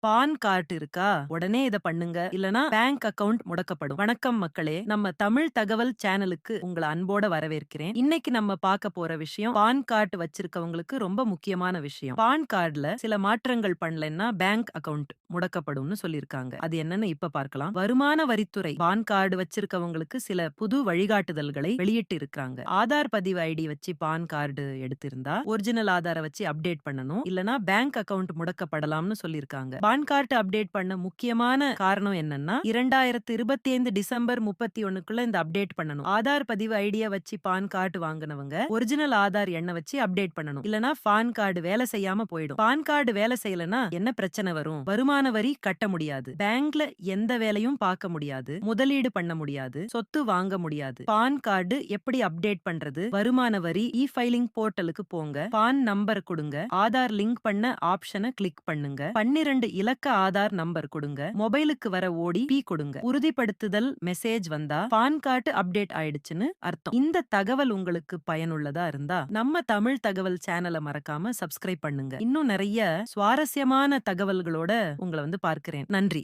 PAN card இருக்கா? உடனே இத பண்ணுங்க. இல்லனா பேங்க் அக்கவுண்ட் முடக்கப்படும். வணக்கம் மக்களே. நம்ம தமிழ் தகவல் சேனலுக்கு உங்களை அன்போட வரவேற்கிறேன். இன்னைக்கு நம்ம பார்க்க போற விஷயம் பான் கார்டு வச்சிருக்கவங்களுக்கு ரொம்ப முக்கியமான விஷயம். பான் கார்டுல சில மாற்றங்கள் பண்ணலன்னா பேங்க் அக்கவுண்ட் முடக்கப்படும்னு சொல்லியிருக்காங்க. அது என்னன்னு இப்ப பார்க்கலாம். வருமான வரித்துறை பான் கார்டு வச்சிருக்கவங்களுக்கு சில புது வழிகாட்டுதல்களை வெளியிட்டு இருக்காங்க. ஆதார் பதிவு ஐடி வச்சு பான் கார்டு எடுத்திருந்தா ஒரிஜினல் ஆதார வச்சு அப்டேட் பண்ணணும். இல்லனா பேங்க் அக்கவுண்ட் முடக்கப்படலாம்னு சொல்லியிருக்காங்க. பான் கார்டு அப்டேட் பண்ண முக்கியமான காரணம் என்னன்னா இரண்டாயிரத்து இருபத்தி ஐந்து டிசம்பர் முப்பத்தி ஒண்ணுக்குள்ள இந்த அப்டேட் பண்ணணும். ஆதார் பதிவு ஐடியா வச்சு பான் கார்டு வாங்கினவங்க ஒரிஜினல் ஆதார் எண்ணை வச்சு அப்டேட் பண்ணணும். இல்லனா பான் கார்டு வேலை செய்யாம போயிடும். பான் கார்டு வேலை செய்யலனா என்ன பிரச்சனை வரும்? வருமான வரி கட்ட முடியாது. பேங்க்ல எந்த வேலையும் பார்க்க முடியாது. முதலீடு பண்ண முடியாது. சொத்து வாங்க முடியாது. பான் கார்டு எப்படி அப்டேட் பண்றது? வருமான வரி இ ஃபைலிங் போர்ட்டலுக்கு போங்க. பான் நம்பர் கொடுங்க. ஆதார் லிங்க் பண்ண ஆப்ஷனை கிளிக் பண்ணுங்க. பன்னிரண்டு இலக்க ஆதார் நம்பர் கொடுங்க. மொபைலுக்கு வர ஓடி பி கொடுங்க. உறுதிப்படுத்துதல் மெசேஜ் வந்தா பான் கார்டு அப்டேட் ஆயிடுச்சுன்னு அர்த்தம். இந்த தகவல் உங்களுக்கு பயனுள்ளதா இருந்தா நம்ம தமிழ் தகவல் சேனலை மறக்காம சப்ஸ்கிரைப் பண்ணுங்க. இன்னும் நிறைய சுவாரஸ்யமான தகவல்களோட உங்களை வந்து பார்க்கிறேன். நன்றி.